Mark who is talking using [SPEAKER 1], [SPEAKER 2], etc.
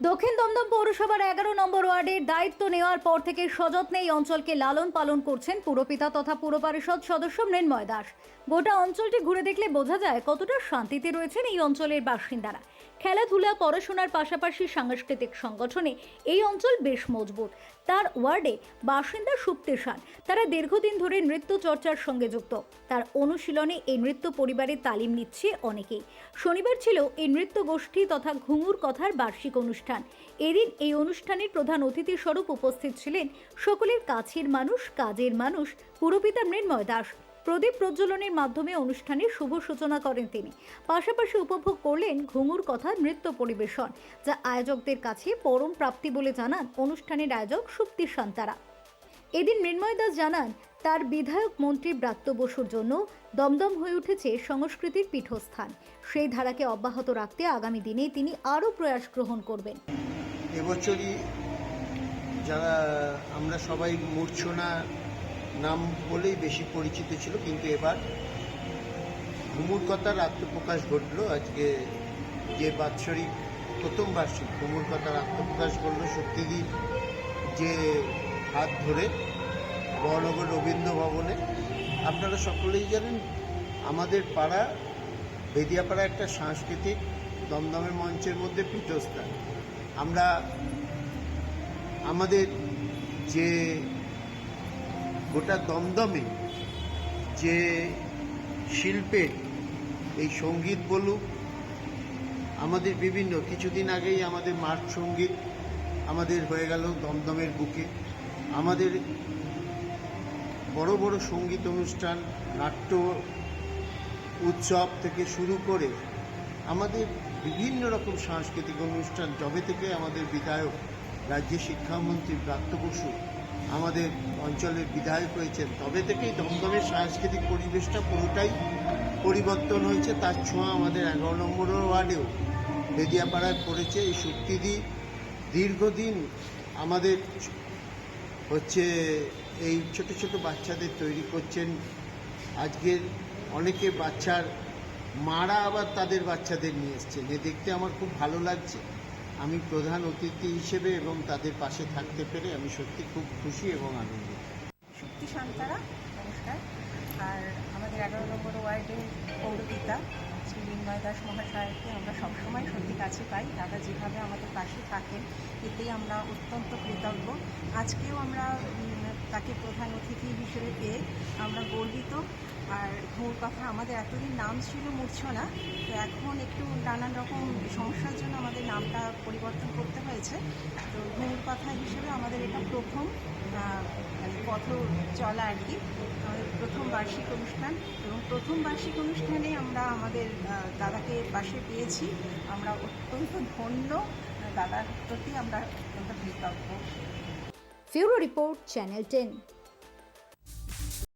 [SPEAKER 1] দক্ষিণ দমদম পৌরসভার এগারো নম্বর ওয়ার্ডের দায়িত্ব নেওয়ার পর থেকে সযত্নে এই অঞ্চলকে লালন পালন করছেন পুরপিতা তথা পুর পরিষদ সদস্য মৃন্ময় দাস। গোটা অঞ্চলটি ঘুরে দেখলে বোঝা যায় কতটা শান্তিতে রয়েছেন এই অঞ্চলের বাসিন্দারা। খেলাধুলা, পড়াশোনার পাশাপাশি সাংস্কৃতিক সংগঠনে এই অঞ্চল বেশ মজবুত। তার ওয়ার্ডে বাসিন্দা সুপ্তে সান তারা দীর্ঘদিন ধরে নৃত্য চর্চার সঙ্গে যুক্ত। তার অনুশীলনে এই নৃত্য পরিবারের তালিম নিচ্ছে অনেকেই। শনিবার ছিল এই নৃত্য গোষ্ঠী তথা ঘুঙুর কথার বার্ষিক অনুষ্ঠান। এদিন এই অনুষ্ঠানের প্রধান অতিথি স্বরূপ উপস্থিত ছিলেন সকলের কাছের মানুষ, কাজের মানুষ, পুরপিতা মৃন্ময় দাস। প্রদীপ প্রজ্বলনের মাধ্যমে অনুষ্ঠানের শুভ সূচনা করেন তিনি। পাশাপাশি উপভোগ করলেন ঘুঙুর কথা নৃত্য পরিবেশন, যা আয়োজকদের কাছে পরম প্রাপ্তি বলে জানান অনুষ্ঠানের আয়োজক সুপ্তি শান্তারা। এদিন মৃন্ময় দাস জানান, তার বিধায়ক মন্ত্রী ব্রাত্য বসুর জন্য দমদম হয়ে উঠেছে সংস্কৃতির পীঠস্থান। সেই ধারাকে অব্যাহত রাখতে আগামী দিনে তিনি আরও প্রয়াস গ্রহণ করবেন।
[SPEAKER 2] এবছরই যারা, আমরা সবাই মূর্ছনা নাম বলেই বেশি পরিচিত ছিল, কিন্তু এবার ঘুমুর কথার আত্মপ্রকাশ ঘটলো। আজকে যে বাৎসরিক, প্রথম বার্ষিক ঘুমুর কথার আত্মপ্রকাশ ঘটলো সত্যিদি যে হাত ধরে বড়নগর রবীন্দ্র ভবনে। আপনারা সকলেই জানেন, আমাদের পাড়া, বেদিয়াপাড়া একটা সাংস্কৃতিক দমদমের মঞ্চের মধ্যে পীঠস্থান। আমরা আমাদের যে গোটা দমদমে যে শিল্পের এই সংগীত বলুক, আমাদের বিভিন্ন, কিছুদিন আগেই আমাদের মাঠ সংগীত আমাদের হয়ে গেল দমদমের বুকে। আমাদের বড় বড় সংগীত অনুষ্ঠান, নাট্য উৎসব থেকে শুরু করে আমাদের বিভিন্ন রকম সাংস্কৃতিক অনুষ্ঠান, যবে থেকে আমাদের বিধায়ক, রাজ্যের শিক্ষামন্ত্রী ব্রাত্য বসু আমাদের অঞ্চলের বিধায়ক হয়েছেন তবে থেকেই দমদমের সাংস্কৃতিক পরিবেশটা পুরোটাই পরিবর্তন হয়েছে। তার ছোঁয়া আমাদের এগারো নম্বর ওয়ার্ডেও বেদিয়াপাড়ায় পড়েছে। এই শক্তিদি দীর্ঘদিন আমাদের হচ্ছে এই ছোট ছোট বাচ্চাদের তৈরি করছেন। আজকের অনেকে বাচ্চার মারা আবার তাদের বাচ্চাদের নিয়ে এসছেন। এ দেখতে আমার খুব ভালো লাগছে। আমি প্রধান অতিথি হিসেবে এবং তাদের পাশে থাকতে পেরে আমি সত্যি খুব খুশি এবং আনন্দিত।
[SPEAKER 3] শক্তি শান্তারা, নমস্কার। আর আমাদের এগারো নম্বর ওয়ার্ডের পৌরপিতা শ্রী লিঙ্গয় দাস মহাশয়কে আমরা সবসময় সত্যি কাছে পাই দাদা যেভাবে আমাদের পাশে থাকেন, এতেই আমরা অত্যন্ত কৃতজ্ঞ। আজকেও আমরা তাকে প্রধান অতিথি হিসেবে পেয়ে আমরা গর্বিত। আর ঘুর কথা, আমাদের এতদিন নাম ছিল মূর্ছনা, তো এখন একটু নানান রকম সমস্যার জন্য আমাদের নামটা পরিবর্তন করতে হয়েছে। তো ঘুর কথা হিসেবে আমাদের প্রথম মানে পথ চলা আর কি। আমাদের প্রথম বার্ষিক অনুষ্ঠান এবং প্রথম বার্ষিক অনুষ্ঠানে আমরা আমাদের দাদাকে পাশে পেয়েছি। আমরা অত্যন্ত ধন্য, দাদার প্রতি আমরা অত্যন্ত কৃতজ্ঞ।
[SPEAKER 1] Bureau report, channel ten.